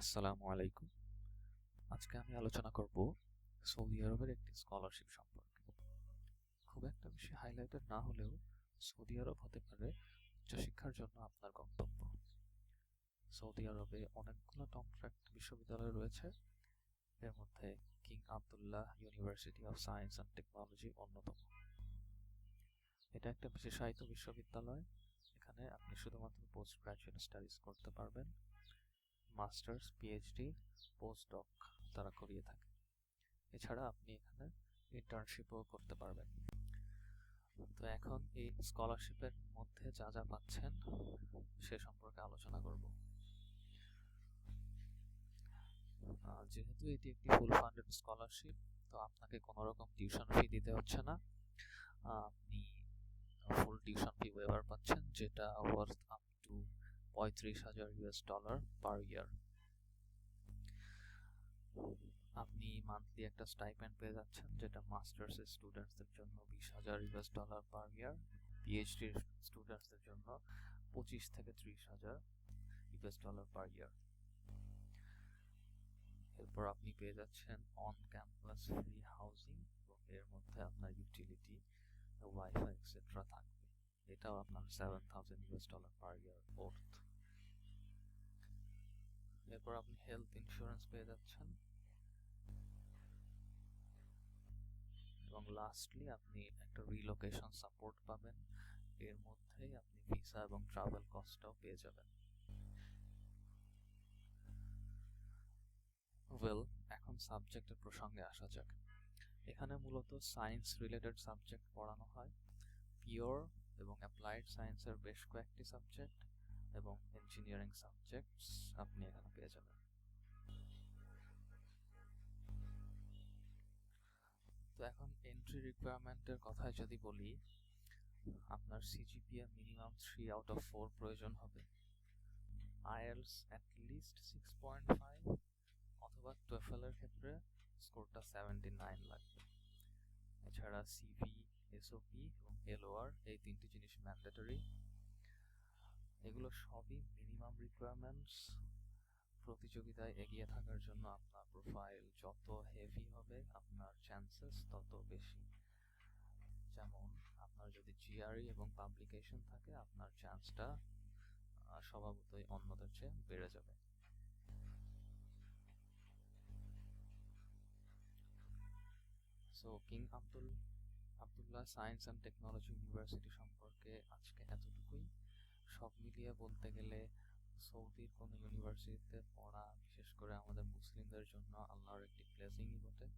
আসসালামু আলাইকুম। আজকে আমি আলোচনা করব সৌদি আরবের একটি স্কলারশিপ সম্পর্কে। খুব একটা বেশি হাইলাইটেড না হলেও সৌদি আরব হতে পারে উচ্চশিক্ষার জন্য আপনার গন্তব্য। সৌদি আরবে অনেকগুলো ট্রাক্ট বিশ্ববিদ্যালয় রয়েছে। এর মধ্যে King Abdullah University of Science and Technology অন্যতম। এটা একটা বিশেষায়িত বিশ্ববিদ্যালয়। এখানে আপনি শুধুমাত্র পোস্ট গ্রাজুয়েট স্টাডিজ করতে পারবেন। মাস্টার্স পিএইচডি পোস্টডক তারা করিয়ে থাকে। এছাড়া আপনি এখানে ইন্টার্নশিপও করতে পারবেন। তো এখন এই স্কলারশিপের মধ্যে যা যা পাচ্ছেন, সে সম্পর্কে আলোচনা করব। যেহেতু এটি একটি ফুল ফান্ডেড স্কলারশিপ তো আপনাকে কোনো রকম টিউশন ফি দিতে হচ্ছে না। আপনি ফুল টিউশন ফি ওয়েভার পাচ্ছেন, যেটা ওয়ার্থ পঁয়ত্রিশ হাজার ইউএস ডলার পার ইয়ার আপনি মান্থলি একটা স্টাইপেন্ড পেয়ে যাচ্ছেন, যেটা মাস্টার্স স্টুডেন্টসদের জন্য বিশ হাজার US dollar per year PhD স্টুডেন্টসদের জন্য পঁচিশ থেকে ত্রিশ হাজার ইউএস ডলার পার ইয়ার এরপর আপনি পেয়ে যাচ্ছেন অন ক্যাম্পাস ফ্রি হাউজিং এবং এর মধ্যে আপনার ইউটিলিটি ওয়াইফাই এক্সেট্রা থাকবে। এটাও আপনার seven thousand US dollar per year worth এরপর আপনি হেলথ ইন্স্যুরেন্স পেয়ে যাচ্ছেন। এবং লাস্টলি আপনি একটা রিলোকেশন সাপোর্ট পাবেন। এর মধ্যেই আপনি ভিসা এবং ট্রাভেল কস্টটাও পেয়ে যাবেন। ওয়েল এখন সাবজেক্টের প্রসঙ্গে আসা যাক। এখানে মূলত সায়েন্স রিলেটেড সাবজেক্ট পড়ানো হয়। পিওর এবং অ্যাপ্লাইড সায়েন্সের বেশ কয়েকটি সাবজেক্ট এবং ইঞ্জিনিয়ারিং সাবজেক্টস আপনি এখানে পেয়ে যাবেন। তো এখন এন্ট্রি রিকোয়ারমেন্টের কথায় যদি বলি, আপনার CGPA minimum three out of four প্রয়োজন হবে। IELTS at least six point five অথবা টোয়েফেলের ক্ষেত্রে স্কোরটা সেভেন্টি নাইন লাগবে। এছাড়া সিভি এসওপি এবং এলওআর এই তিনটি জিনিস ম্যান্ডেটরি এগুলো সবই মিনিমাম রিকোয়ারমেন্টস প্রতিযোগিতায় এগিয়ে থাকার জন্য আপনার প্রোফাইল যত হেভি হবে আপনার চান্সেস তত বেশি। যেমন আপনার যদি জিআরই এবং পাবলিকেশন থাকে আপনার চান্সটা স্বভাবতই অন্যদের চেয়ে বেড়ে যাবে। So King Abdul Abdullah Science and Technology University সম্পর্কে আজকে এতটুকুই। সব মিলিয়ে বলতে গেলে সৌদির কোনো ইউনিভার্সিটিতে পড়া, বিশেষ করে আমাদের মুসলিমদের জন্য আল্লাহর একটি ব্লেসিংই বটে।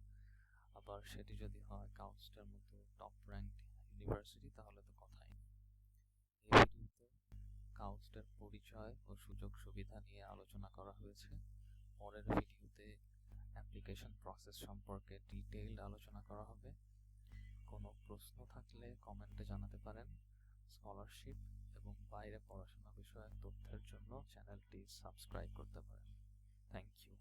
আবার সেটি যদি হয় কাউন্সটের মতো টপ র্যাঙ্ক ইউনিভার্সিটি তাহলে তো কথাই এই ভিডিওতে কাউন্সটের পরিচয় ও সুযোগ সুবিধা নিয়ে আলোচনা করা হয়েছে। পরের ভিডিওতে অ্যাপ্লিকেশন প্রসেস সম্পর্কে ডিটেইলড আলোচনা করা হবে। কোনো প্রশ্ন থাকলে কমেন্টে জানাতে পারেন। স্কলারশিপ এবং বাইরে পড়াশোনা বিষয়ক তথ্যের জন্য চ্যানেলটি সাবস্ক্রাইব করতে পারেন। Thank you